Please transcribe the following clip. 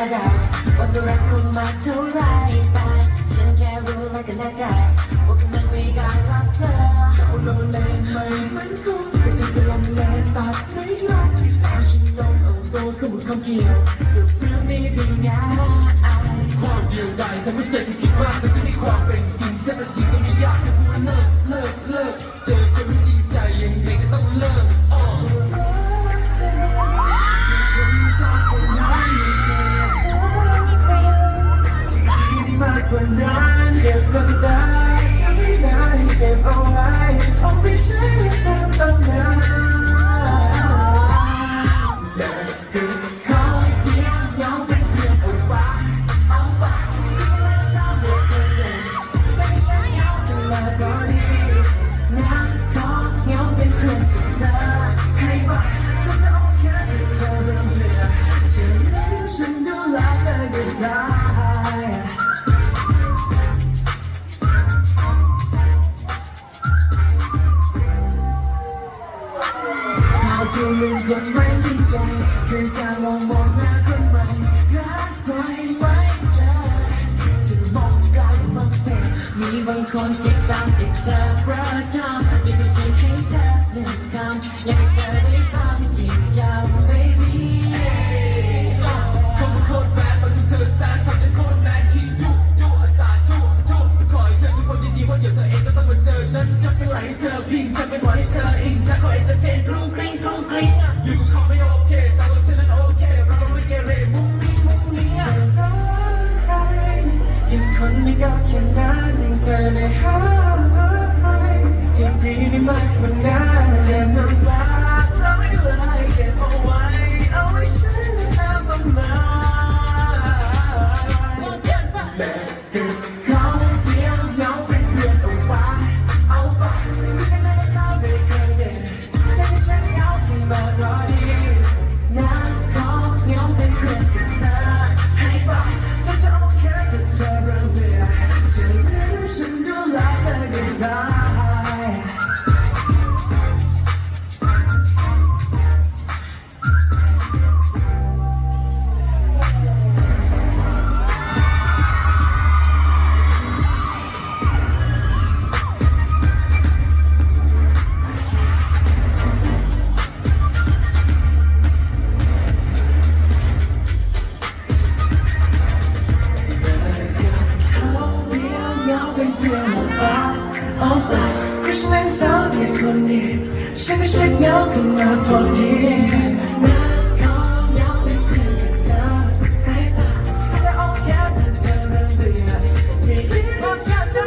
ระดาษว่าจะรักคุณมากเท่าไรแต่ฉันแค่รู้มันก็น่ใจว่าคุณมันไม่ได้รักเธอเราโลเล่นไม่มันคงแต่จะไปลองเลมแตัดไม่ลงแต่ฉันลงเอาตัวขึ้นบนคำเกี่ยวกับเรื่องนี้จริงนะความเดียวดายทำให้เจเธอคิดมากแต่จะได้ความเป็นจริงจะแต่จริงก็ไม่ยากแค่พูดเลิก เอ คนไม่จริงใจคือการมองมองหน้าคนใหม่รักใครไม่เจอจะมองไกลมองเสียมีบางคนที่ตามติดเธอประจำมีคนที่ให้เธอหนึ่งคำอยากให้เธอได้ฟังจริงจัง baby คำว่าโคตรแบดมาถึงเธอแซดทำฉันโคตรแมนคิดทุกทุกอาสาทุกทุกคอยเธอทุกคนยินดีว่าเดี๋ยวเธอเองก็ต้องมาเจอฉันจะเป็นไหลให้เธอพิงจะเป็นวันให้เธออิงจะคอยเอนเตอร์เทนรุ้ อีกคนไม่ก็แค่นั้นยังเธอในหาใครที่ดีได้มากกว่านั้นเก็บน้ำตา ฉันก็เช็คเหงาขึ้นมาพอดีนะขอเหงาเป็นเพื่อนกับเธอให้ไปเธอจะโอเคถ้าเธอเริ่มเบื่อที่ยืนมองฉันได้